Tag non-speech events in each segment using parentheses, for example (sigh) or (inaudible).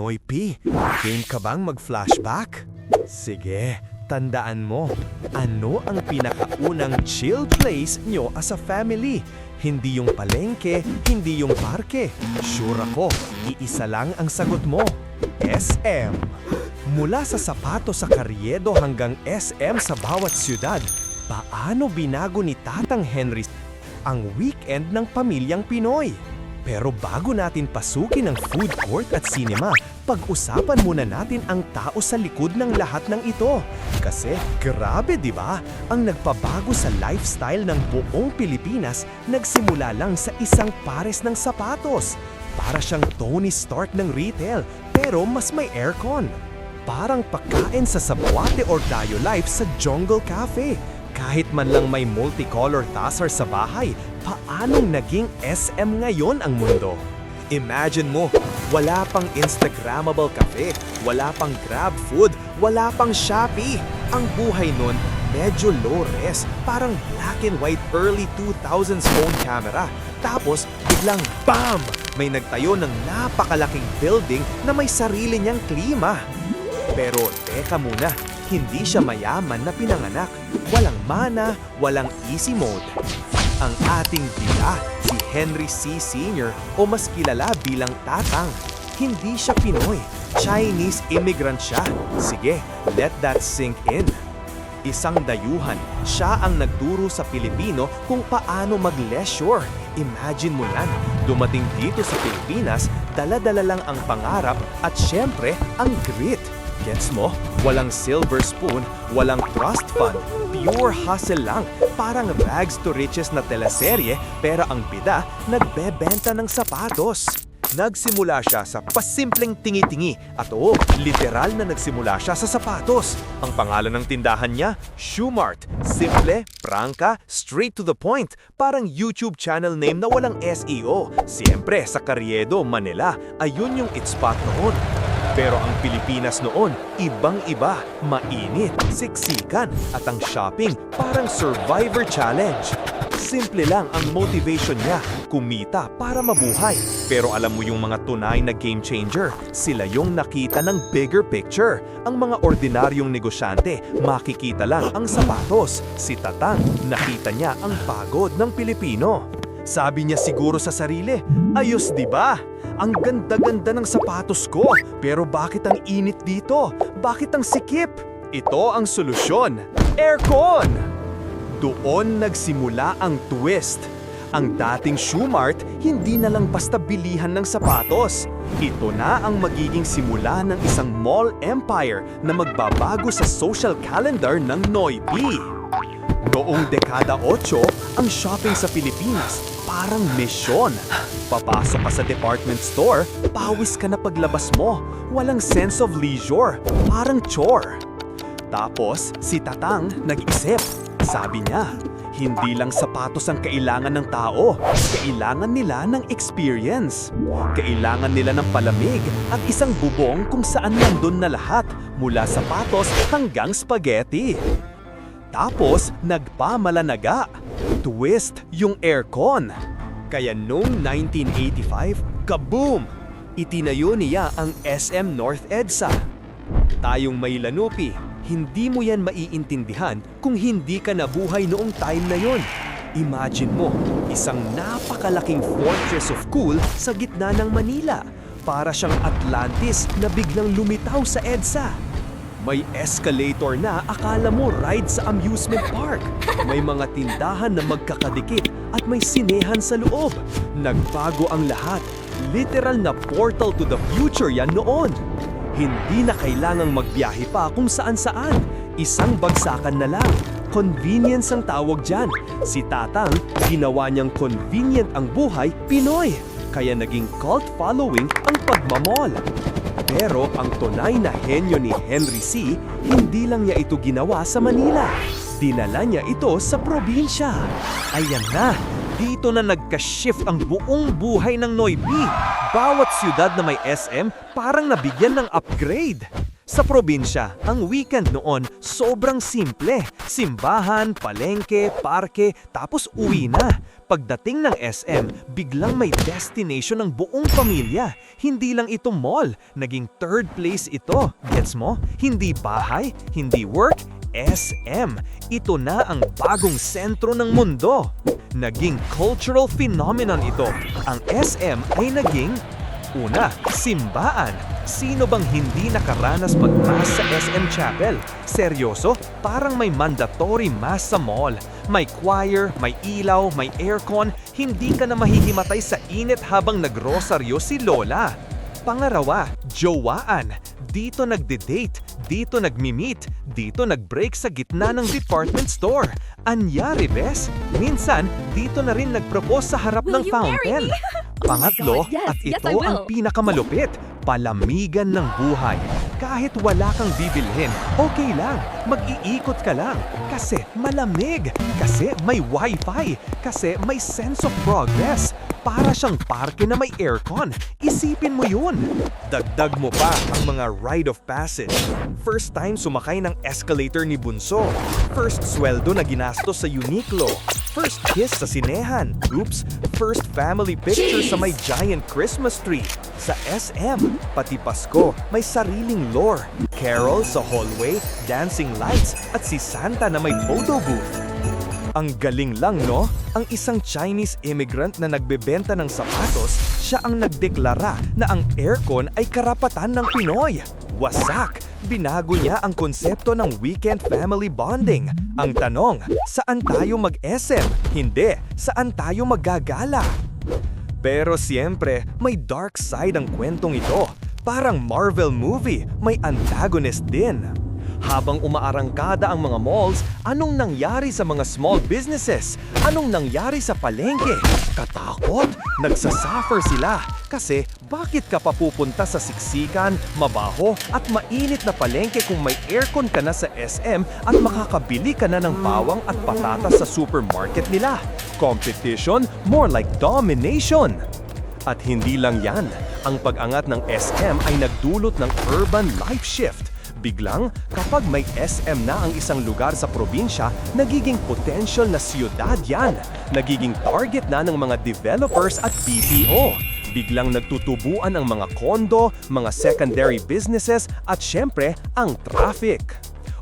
Noy P, game ka bang mag-flashback? Sige, tandaan mo, ano ang pinakaunang chill place nyo as a family? Hindi yung palengke, hindi yung parke. Sure ako, iisa lang ang sagot mo. SM. Mula sa sapato sa Karyedo hanggang SM sa bawat siyudad, paano binago ni Tatang Henry ang weekend ng pamilyang Pinoy? Pero bago natin pasukin ang food court at cinema, pag-usapan muna natin ang tao sa likod ng lahat ng ito. Kasi grabe 'di ba? Ang nagpabago sa lifestyle ng buong Pilipinas nagsimula lang sa isang pares ng sapatos. Para siyang Tony Stark ng retail, pero mas may aircon. Parang pagkain sa Sabuate or Dayo Life sa Jungle Cafe. Kahit man lang may multicolor tasar sa bahay, paanong naging SM ngayon ang mundo? Imagine mo, wala pang Instagrammable cafe, wala pang Grab food, wala pang Shopee. Ang buhay nun, medyo low-res, parang black and white early 2000s phone camera. Tapos, biglang BAM! May nagtayo ng napakalaking building na may sarili niyang klima. Pero teka muna, hindi siya mayaman na pinanganak. Walang mana, walang easy mode. Ang ating bida, si Henry C. Sr. o mas kilala bilang Tatang. Hindi siya Pinoy. Chinese immigrant siya. Sige, let that sink in. Isang dayuhan, siya ang nagturo sa Pilipino kung paano mag-leisure. Imagine mo yan, dumating dito sa Pilipinas, dala-dala lang ang pangarap at syempre ang grit. Gets mo? Walang silver spoon, walang trust fund, pure hustle lang. Parang rags to riches na teleserye pero ang bida nagbebenta ng sapatos. Nagsimula siya sa pasimpleng tingi-tingi at oo, literal na nagsimula siya sa sapatos. Ang pangalan ng tindahan niya, Shoe Mart. Simple, prangka, straight to the point. Parang YouTube channel name na walang SEO. Siyempre, sa Carriedo, Manila. Ayun yung it spot noon. Pero ang Pilipinas noon, ibang-iba, mainit, siksikan, at ang shopping parang survivor challenge. Simple lang ang motivation niya, kumita para mabuhay. Pero alam mo yung mga tunay na game changer, sila yung nakita ng bigger picture. Ang mga ordinaryong negosyante, makikita lang ang sapatos. Si Tatang, nakita niya ang pagod ng Pilipino. Sabi niya siguro sa sarili, ayos di ba? Ang ganda-ganda ng sapatos ko, pero bakit ang init dito? Bakit ang sikip? Ito ang solusyon, aircon! Doon nagsimula ang twist. Ang dating shoe mart, hindi na lang basta bilihan ng sapatos. Ito na ang magiging simula ng isang mall empire na magbabago sa social calendar ng Noipi. Noong dekada 8, ang shopping sa Pilipinas parang misyon. Papasok ka sa department store, pawis ka na paglabas mo. Walang sense of leisure, parang chore. Tapos, si Tatang nag-isip. Sabi niya, hindi lang sapatos ang kailangan ng tao, kailangan nila ng experience. Kailangan nila ng palamig at isang bubong kung saan nandun na lahat, mula sapatos hanggang spaghetti. Tapos, nagpamalanaga. Twist yung aircon. Kaya noong 1985, kaboom! Itinayo niya ang SM North EDSA. Tayong may lanupi, hindi mo yan maiintindihan kung hindi ka nabuhay noong time na yon. Imagine mo, isang napakalaking fortress of cool sa gitna ng Manila. Para siyang Atlantis na biglang lumitaw sa EDSA. May escalator na akala mo ride sa amusement park. May mga tindahan na magkakadikit at may sinehan sa loob. Nagbago ang lahat. Literal na portal to the future yan noon. Hindi na kailangang magbiyahe pa kung saan-saan. Isang bagsakan na lang. Convenience ang tawag dyan. Si Tatang, ginawa niyang convenient ang buhay, Pinoy. Kaya naging cult following ang pagmamall. Pero ang tunay na henyo ni Henry C, hindi lang niya ito ginawa sa Manila. Dinala niya ito sa probinsya. Ayan na, dito na nagka-shift ang buong buhay ng Noypi. Bawat siyudad na may SM parang nabigyan ng upgrade. Sa probinsya, ang weekend noon sobrang simple. Simbahan, palengke, parke, tapos uwi na. Pagdating ng SM, biglang may destination ng buong pamilya. Hindi lang ito mall, naging third place ito. Gets mo? Hindi bahay, hindi work, SM. Ito na ang bagong sentro ng mundo. Naging cultural phenomenon ito. Ang SM ay naging Una, simbaan. Sino bang hindi nakaranas mag-mass sa SM Chapel? Seryoso? Parang may mandatory mass sa mall. May choir, may ilaw, may aircon, hindi ka na mahihimatay sa init habang nagrosaryo si Lola. Pangarawa, jowaan. Dito nagde-date, dito nagmi-meet, dito nag-break sa gitna ng department store. Anyari, bes? Minsan, dito na rin nag-propose sa harap Will ng fountain. (laughs) Pangatlo, yes, at yes, ito will. ang pinakamalupit, palamigan ng buhay. Kahit wala kang bibilhin, okay lang, mag-iikot ka lang. Kasi malamig, kasi may wifi, kasi may sense of progress. Para siyang parke na may aircon. Isipin mo yun. Dagdag mo pa ang mga rite of passage. First time sumakay ng escalator ni Bunso. First sweldo na ginastos sa Uniqlo. First kiss sa sinehan. Oops, first family picture sa may giant Christmas tree. Sa SM, pati Pasko, may sariling lore. Carol sa hallway, dancing lights, at si Santa na may photo booth. Ang galing lang, no? Ang isang Chinese immigrant na nagbebenta ng sapatos, siya ang nagdeklara na ang aircon ay karapatan ng Pinoy. Wasak! Binago niya ang konsepto ng weekend family bonding. Ang tanong, saan tayo mag-SM? Hindi, saan tayo maggagala? Pero siyempre, may dark side ang kwentong ito. Parang Marvel movie, may antagonist din. Habang umaarangkada ang mga malls, anong nangyari sa mga small businesses? Anong nangyari sa palengke? Katakot? Nagsasuffer sila. Kasi bakit ka pa pupunta sa siksikan, mabaho at mainit na palengke kung may aircon ka na sa SM at makakabili ka na ng bawang at patatas sa supermarket nila? Competition? More like domination! At hindi lang yan, ang pag-angat ng SM ay nagdulot ng urban life shift. Biglang, kapag may SM na ang isang lugar sa probinsya, nagiging potential na siyudad yan. Nagiging target na ng mga developers at BPO. Biglang nagtutubuan ang mga kondo, mga secondary businesses at syempre, ang traffic.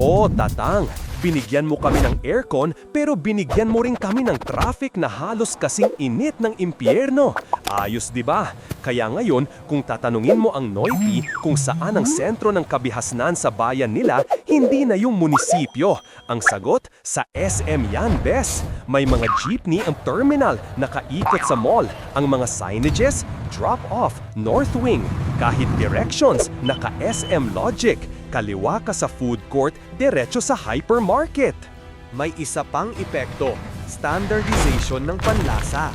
O tatang, binigyan mo kami ng aircon pero binigyan mo rin kami ng traffic na halos kasing init ng impyerno. Ayos 'di ba? Kaya ngayon, kung tatanungin mo ang Noipi kung saan ang sentro ng kabihasnan sa bayan nila, hindi na yung munisipyo. Ang sagot, sa SM yan, bes. May mga jeepney ang terminal, nakaikot sa mall. Ang mga signages, drop off, north wing. Kahit directions, naka-SM logic. Kaliwa ka sa food court, diretso sa hypermarket. May isa pang epekto, standardization ng panlasa.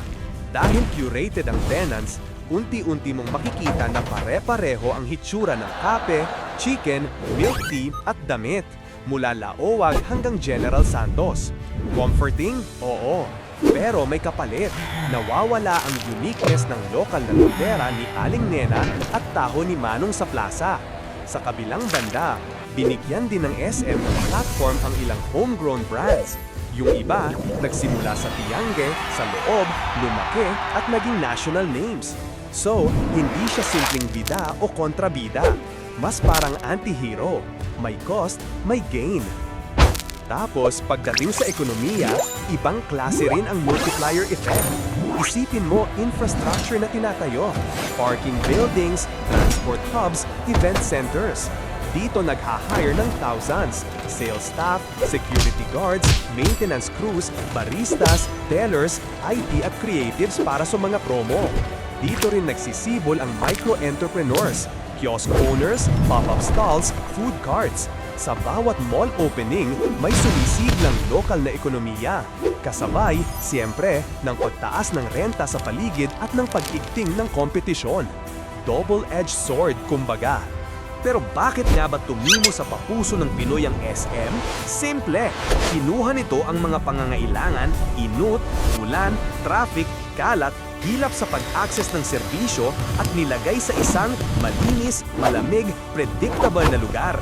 Dahil curated ang tenants, unti-unti mong makikita na pare-pareho ang hitsura ng kape, chicken, milk tea at damit. Mula Laowag hanggang General Santos. Comforting? Oo. Pero may kapalit. Nawawala ang uniqueness ng lokal na tindera ni Aling Nena at taho ni Manong sa plaza. Sa kabilang banda, binigyan din ng SM ng platform ang ilang homegrown brands. Yung iba, nagsimula sa Tiangge, sa loob, lumaki at naging national names. So, hindi siya simpleng bida o kontrabida. Mas parang anti-hero. May cost, may gain. Tapos, pagdating sa ekonomiya, ibang klase rin ang multiplier effect. Isipin mo, infrastructure na tinatayo. Parking buildings, transport hubs, event centers. Dito nag-hire ng thousands. Sales staff, security guards, maintenance crews, baristas, tellers, IT at creatives para sa mga promo. Dito rin nagsisibol ang micro-entrepreneurs, kiosk owners, pop-up stalls, food carts. Sa bawat mall opening, may sumisiglang lokal na ekonomiya. Kasabay, siyempre, ng pagtaas ng renta sa paligid at ng pag-ikting ng kompetisyon. Double-edged sword, kumbaga. Pero bakit nga ba tumimo sa papuso ng Pinoy ang SM? Simple, kinuha nito ang mga pangangailangan, inut, ulan, traffic, kalat, Humigilap sa pag-access ng serbisyo at nilagay sa isang malinis, malamig, predictable na lugar.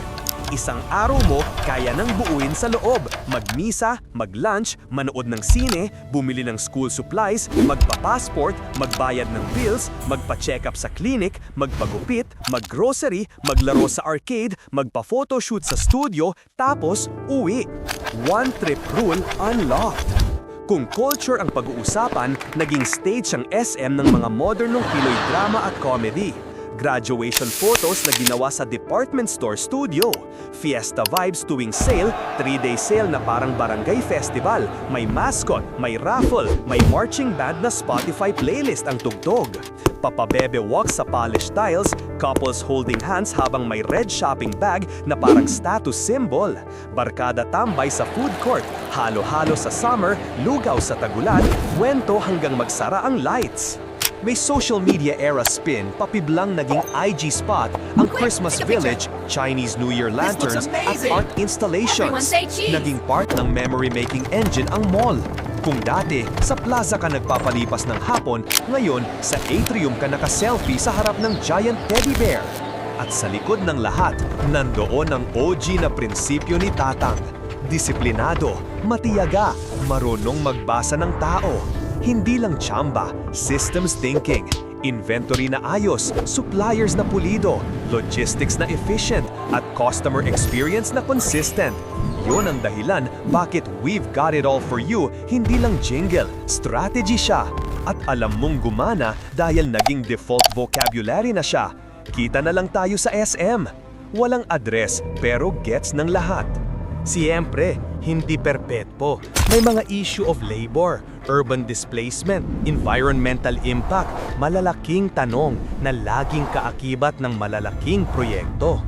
Isang araw mo kaya nang buuin sa loob. Magmisa, mag-lunch, manood ng sine, bumili ng school supplies, magpa-passport, magbayad ng bills, magpa-check up sa clinic, magpagupit, maggrocery, maglaro sa arcade, magpa-photoshoot sa studio, tapos uwi. One trip rule unlocked. Kung culture ang pag-uusapan, naging stage ang SM ng mga modernong Pinoy drama at comedy. Graduation photos na ginawa sa department store studio. Fiesta vibes tuwing sale, 3-day sale na parang barangay festival. May mascot, may raffle, may marching band na Spotify playlist ang tugtog. Papabebe walk sa polished tiles, couples holding hands habang may red shopping bag na parang status symbol. Barkada tambay sa food court, halo-halo sa summer, lugaw sa tagulan, kwento hanggang magsara ang lights. May social media era spin, papiblang naging IG spot ang Christmas. Village, Chinese New Year lanterns at art installations. Naging part ng memory-making engine ang mall. Kung dati, sa plaza ka nagpapalipas ng hapon, ngayon, sa atrium ka naka-selfie sa harap ng giant teddy bear. At sa likod ng lahat, nandoon ang OG na prinsipyo ni Tatang. Disiplinado, matiyaga, marunong magbasa ng tao. Hindi lang chamba, systems thinking, inventory na ayos, suppliers na pulido, logistics na efficient, at customer experience na consistent. Yun ang dahilan bakit We've Got It All For You hindi lang jingle, strategy siya. At alam mong gumana dahil naging default vocabulary na siya. Kita na lang tayo sa SM. Walang address pero gets ng lahat. Siyempre, hindi perpetpo. May mga issue of labor, urban displacement, environmental impact, malalaking tanong na laging kaakibat ng malalaking proyekto.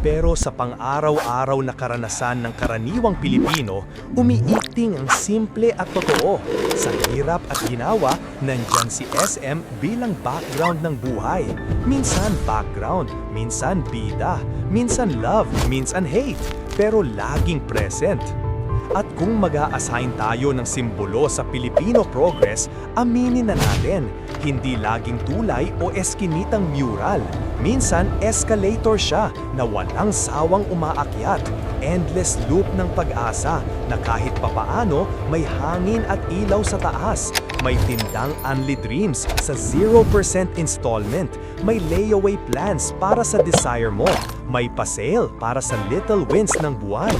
Pero sa pang-araw-araw na karanasan ng karaniwang Pilipino, umiiting ang simple at totoo. Sa hirap at ginawa, nandyan si SM bilang background ng buhay. Minsan background, minsan bida, minsan love, minsan hate, pero laging present. At kung mag assign tayo ng simbolo sa Filipino progress, aminin na natin, hindi laging tulay o eskinitang mural. Minsan, escalator siya na walang sawang umaakyat. Endless loop ng pag-asa na kahit papaano may hangin at ilaw sa taas. May tindang Unli Dreams sa 0% installment. May layaway plans para sa desire mo. May pasale para sa little wins ng buwan.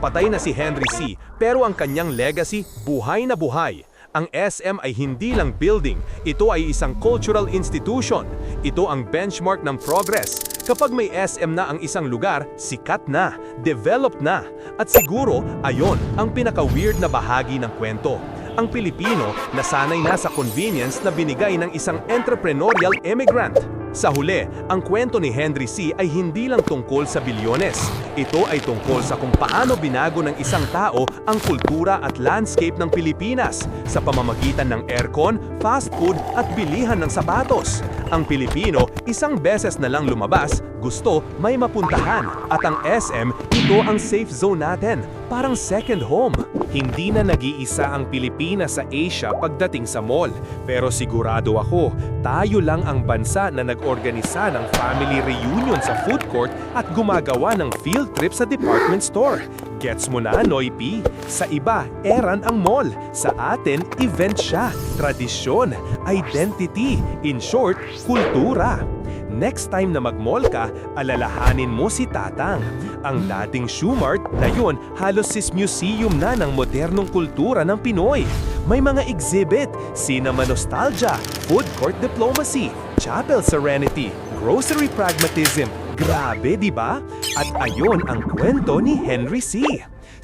Patay na si Henry C. Pero ang kanyang legacy, buhay na buhay. Ang SM ay hindi lang building, ito ay isang cultural institution. Ito ang benchmark ng progress. Kapag may SM na ang isang lugar, sikat na, developed na. At siguro, ayon ang pinaka-weird na bahagi ng kwento. Ang Pilipino nasanay na sa convenience na binigay ng isang entrepreneurial immigrant. Sa huli, ang kwento ni Henry C. ay hindi lang tungkol sa bilyones. Ito ay tungkol sa kung paano binago ng isang tao ang kultura at landscape ng Pilipinas sa pamamagitan ng aircon, fast food at bilihan ng sapatos. Ang Pilipino, isang beses na lang lumabas, gusto may mapuntahan. At ang SM, ito ang safe zone natin, parang second home. Hindi na nag-iisa ang Pilipinas sa Asia pagdating sa mall. Pero sigurado ako, tayo lang ang bansa na nag-organisa ng family reunion sa food court at gumagawa ng field trip sa department store. Gets mo na, Noy P? Sa iba, eran ang mall. Sa atin, event siya, tradisyon, identity, in short, kultura. Next time na mag-mall ka, alalahanin mo si Tatang. Ang dating Shoemart na yun halos sis museum na ng modernong kultura ng Pinoy. May mga exhibit, cinema nostalgia, food court diplomacy, chapel serenity, grocery pragmatism. Grabe, di ba? At ayon ang kwento ni Henry C.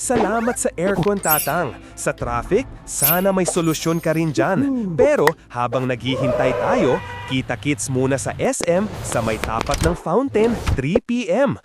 Salamat sa aircon tatang. Sa traffic, sana may solusyon ka rin dyan. Pero habang naghihintay tayo, kita-kits muna sa SM sa may tapat ng fountain 3pm.